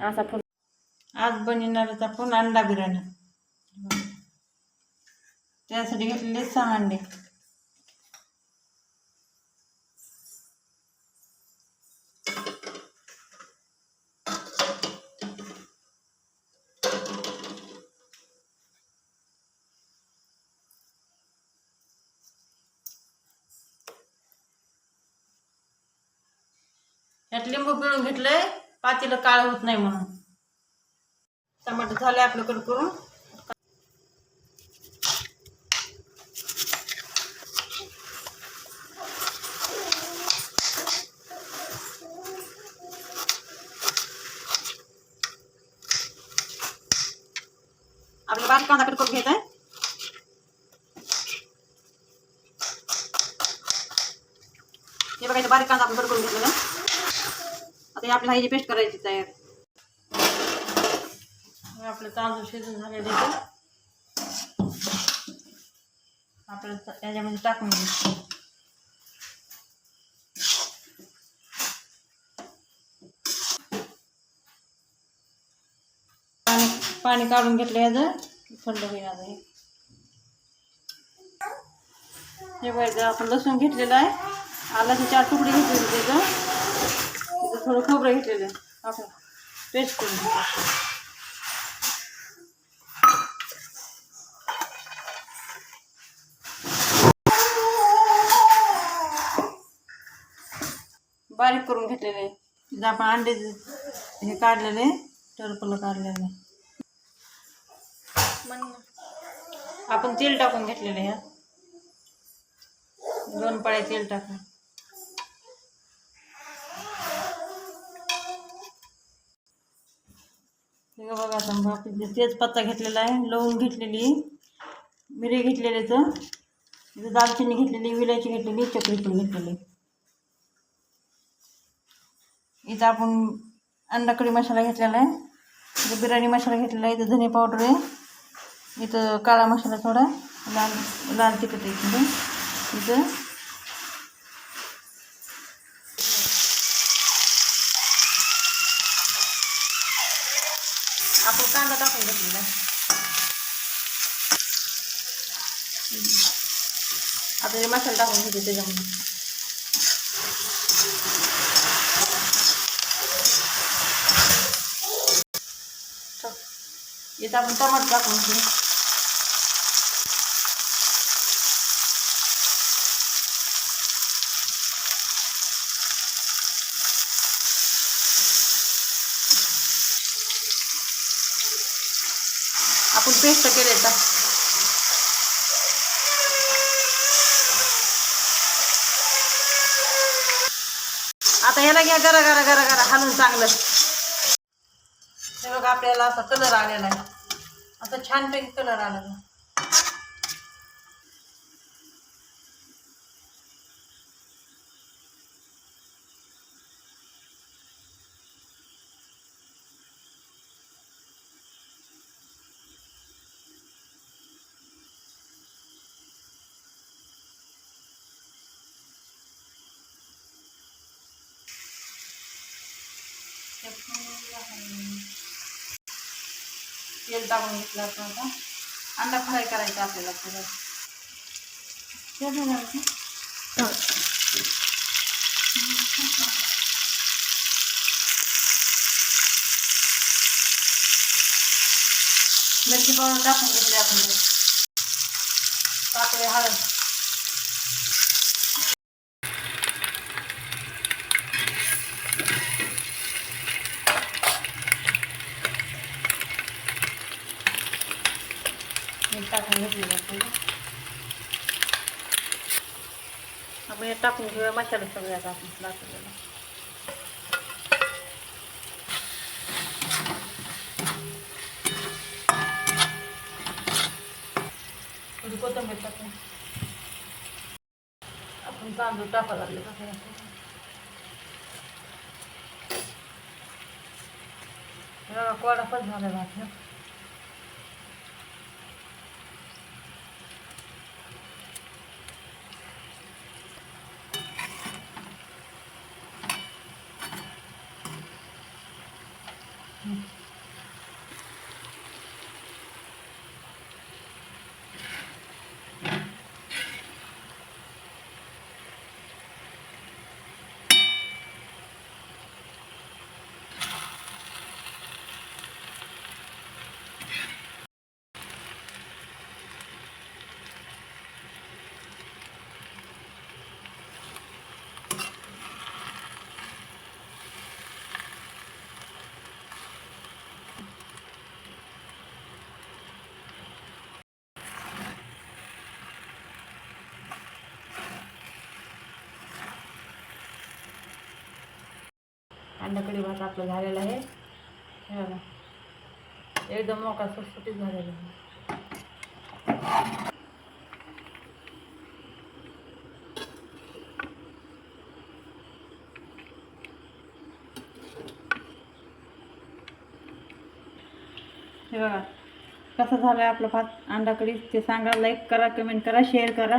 असा फुल आज बनवणारच आपण अंडा बिर्याणी त्यासाठी घेतलेले सहा अंडे यात लिंबू पिळून घेतलंय पातीला काळ होत नाही म्हणून. टमाटर झाले आपलं कट करून. आपलं बारीक कांदा कट करून घ्यायचा आहे. हे बघायचं बारीक कांदा आपण कट करून घेतलेला आता आपल्याला ह्याची पेस्ट करायची तयार. आपलं तांदूळ शिजून झालेले आपल्याला आपलं याच्यामध्ये टाकून घ्यायचं. पाणी पाणी काढून घेतलं याचं थंड होईल आता हे. बघायचं आपण लसूण घेतलेलं आहे. आलाचे चार तुकडे घेतले त्याचं. थोडं खोबरं घेतलेलं आहे. आपण पेस्ट करून घेतो. बारीक करून घेतलेले आहे. तिथं आपण अंडे हे काढलेले टरपलं काढलेले. आपण तेल टाकून घेतलेले ह्या दोन पाळ्या तेल टाकून. हे बघा आता तेजपत्ता घेतलेला आहे. लवंग घेतलेली. मिरी घेतलेली तर इथं दालचिनी घेतलेली विलायची घेतलेली चक्री पण घेतलेली. इथं आपण अंडा कडी मसाला घेतलेला आहे. इथं बिर्याणी मसाला घेतलेला आहे. इथं धने पावडर आहे. इथं काळा मसाला थोडा. लाल लाल तिखट आहे इथं. आपण कांदा टाकून घेतलेला आहे. आता हे मसाला टाकून घेते त्याच्यामध्ये इथं आपण टमाटर टाकून घेऊ आपण पेस्ट केले तर आता याला घ्या गरा गरा गरा गरा हलून चांगलं. हे बघा आपल्याला असा कलर आलेला आहे. असं छानपैकी कलर आलेला तेल टाकून घेतलं आपण आता. अंडा फ्राय करायचा आपल्याला थोडं मिरची पावडर टाकून घेतली आपण. टाकले हळद. मीठ टाकून घेतलेलं आपण आपण हे टाकून घेऊया मसाला सगळ्यात आपण टाकलेला थोडी कोथिंबीर टाकून आपण तांदूळ टाका लागले कसं कोडा पण झाला भात ना कढी भात आपलं झालेला आहे. हे बघा. एकदम मोका सुटसुटीत झालेला आहे. हे बघा. कसं झालं आहे आपलं भात? अंडाकडी ते सांगा लाईक करा कमेंट करा शेअर करा.